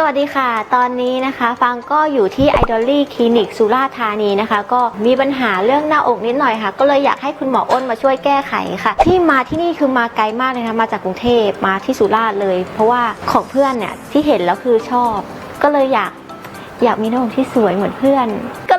สวัสดีค่ะ ตอนนี้นะคะฟังก็อยู่ที่ i d o l y คลินิกสุราษฎร์ธานีนะคะ ก็มีปัญหาเรื่องหน้าอกนิดหน่อยค่ะ ก็เลยอยากให้คุณหมออ้นมาช่วยแก้ไขค่ะ ที่มาที่นี่คือมาไกลมากเลยนะมาจากกรุงเทพมาที่สุราษฎร์เลย เพราะว่าของเพื่อนเนี่ยที่เห็นแล้วคือชอบ ก็เลยอยากอยากมีหน้าอกที่สวยเหมือนเพื่อน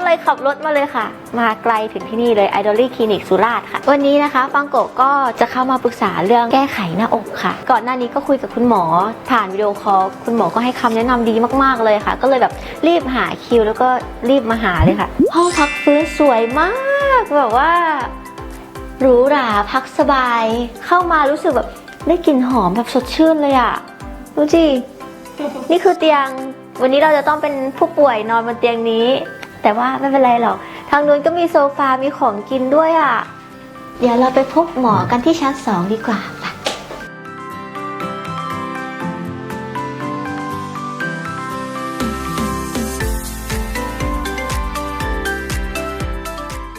เลยขับรถมาเลยค่ะ มาไกลถึงที่นี่เลย i d o l y คลินิกสุราษฎร์ค่ะ วันนี้นะคะฟังโกก็จะเข้ามาปรึกษาเรื่องแก้ไขหน้าอกค่ะ ก่อนหน้านี้ก็คุยกับคุณหมอ ผ่านวิดีโอคอลคุณหมอก็ให้คำแนะนำดีมากๆเลยค่ะ ก็เลยแบบรีบหาคิว แล้วก็รีบมาหาเลยค่ะ ห้องพักฟื้นสวยมากแบบว่าหรูหราพักสบาย เข้ามารู้สึกแบบได้กลิ่นหอมแบบสดชื่นเลยอะดูสินี่คือเตียงวันนี้เราจะต้องเป็นผู้ป่วยนอนบนเตียงนี้ แต่ว่าไม่เป็นไรหรอก ทางนู้นก็มีโซฟา มีของกินด้วยอะ่ะ เดี๋ยวเราไปพบหมอกันที่ชั้นสองดีกว่าไป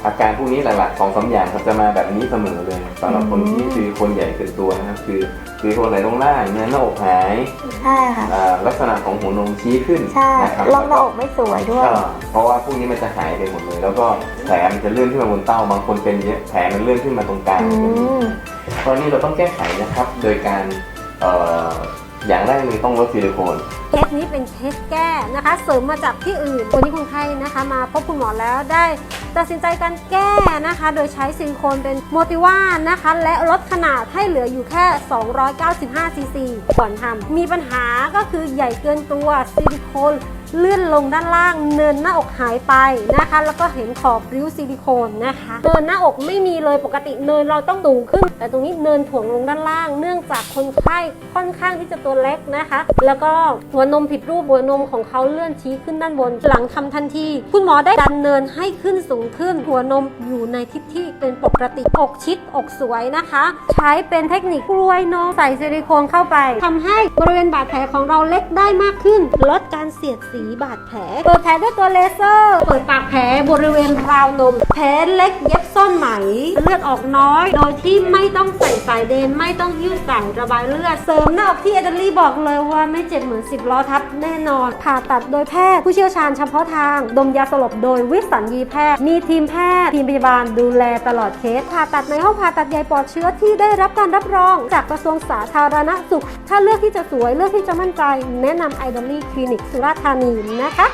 อาการพวกนี้หลักๆสองสามอย่างครับจะมาแบบนี้เสมอเลยสำหรับคนที่คือคนใหญ่เกินตัวนะครับ คือคือคนไหลลงล่างเนื้อหน้าอกหายใช่ค่ะอ่าลักษณะของหัวนมชี้ขึ้นใช่นะครับลองหน้าอกไม่สวยด้วยอ่าเพราะว่าพวกนี้มันจะหายไปหมดเลย แล้วก็แผลมันจะเลื่อนขึ้นมาบนเต้าบางคนเป็นเยอะแผลมันเลื่อนขึ้นมาตรงกลางอืมตอนนี้เราต้องแก้ไขนะครับ โดยการเอ่ออย่างแรกเลยต้องลดซิลิโคนเคสนี้เป็นเคสแก้นะคะ เสริมมาจากที่อื่นวันนี้คนไข้นะคะ มาพบคุณหมอแล้วได้ ตัดสินใจการแก้นะคะ โดยใช้ซิลิโคนเป็นโมติว่านะคะ และลดขนาดให้เหลืออยู่แค่ 295 ซีซีก่อนทำมีปัญหาก็คือใหญ่เกินตัวซิลิโคน เลื่อนลงด้านล่างเนินหน้าอกหายไปนะคะ แล้วก็เห็นขอบริ้วซิลิโคนนะคะเนินหน้าอกไม่มีเลยปกติเนินเราต้องสูงขึ้น แต่ตรงนี้เนินถ่วงลงด้านล่าง เนื่องจากคนไข้ค่อนข้างที่จะตัวเล็กนะคะ แล้วก็หัวนมผิดรูปหัวนมของเขาเลื่อนชี้ขึ้นด้านบน หลังทำทันที คุณหมอได้ดันเนินให้ขึ้นสูงขึ้น หัวนมอยู่ในทิศที่เป็นปกติอกชิดอกสวยนะคะ ใช้เป็นเทคนิคกล้วยนมใส่ซิลิโคนเข้าไปทำให้บริเวณบาดแผลของเราเล็กได้มากขึ้น ลดการเสียดสีีบาดแผล เปิดแผลด้วยตัวเลเซอร์ เปิดปากแผลบริเวณราวนม แผลเล็กเย็บซ่อนไหม เลือดออกน้อย โดยที่ไม่ต้องใส่สายเดน ไม่ต้องยืดสายระบายเลือด เสริมหน้าอกที่เอเดลี่บอกเลยว่าไม่เจ็บเหมือน10ล้อทับแน่นอน ผ่าตัดโดยแพทย์ผู้เชี่ยวชาญเฉพาะทาง ดมยาสลบโดยวิสัญญีแพทย์ มีทีมแพทย์ ทีมพยาบาลดูแลตลอดเคส ผ่าตัดในห้องผ่าตัดใหญ่ปลอดเชื้อที่ได้รับการรับรอง จากกระทรวงสาธารณสุข ถ้าเลือกที่จะสวยเลือกที่จะมั่นใจ แนะนำไอดอลลี่คลินิกสุราษฎร์ธานีนะคะ